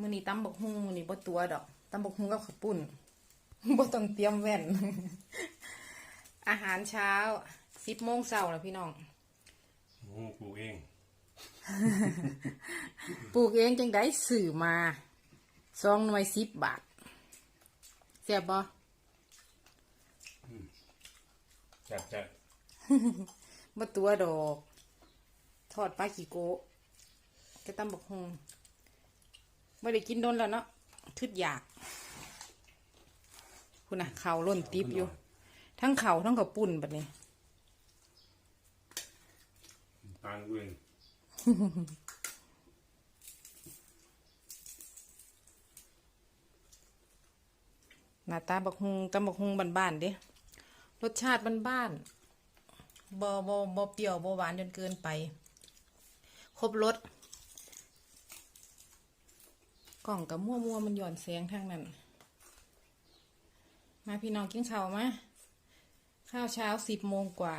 มื้อนี้ตำบักฮุงมื้อนี้บ่ตัวดอกตำบักฮุงกับข้าวปุ้นบ่ต้องเตรียมแว่น อาหารเช้า10โมงเช้าแล้วพี่น้องงูปลูกเอง ปลูกเองจังได้สื่อมาซองหน่วย10บาทเสียบบ่จัดจัดบ่ตัวดอก ทอดปลาขี้โกะกระตำบักฮง ไม่ได้กินโดนแล้วเนาะทึดอยาก คุณน่ะเข่าล้นติบอยู่ ทั้งเข่าทั้งข้าวปุ้นแบบนี้ปางเวงหน้าตาบักฮุงตำบักฮุงบ้านๆเด้รสชาติบ้านๆบ่บ่บ่เปรี้ยวบ่หวานจนเกินไป ครบรส กล่องกับมั่วมัวมันหย่อนแสงทางนั้น มาพี่น้องกินข้าวมา ข้าวเช้าสิบโมงกว่า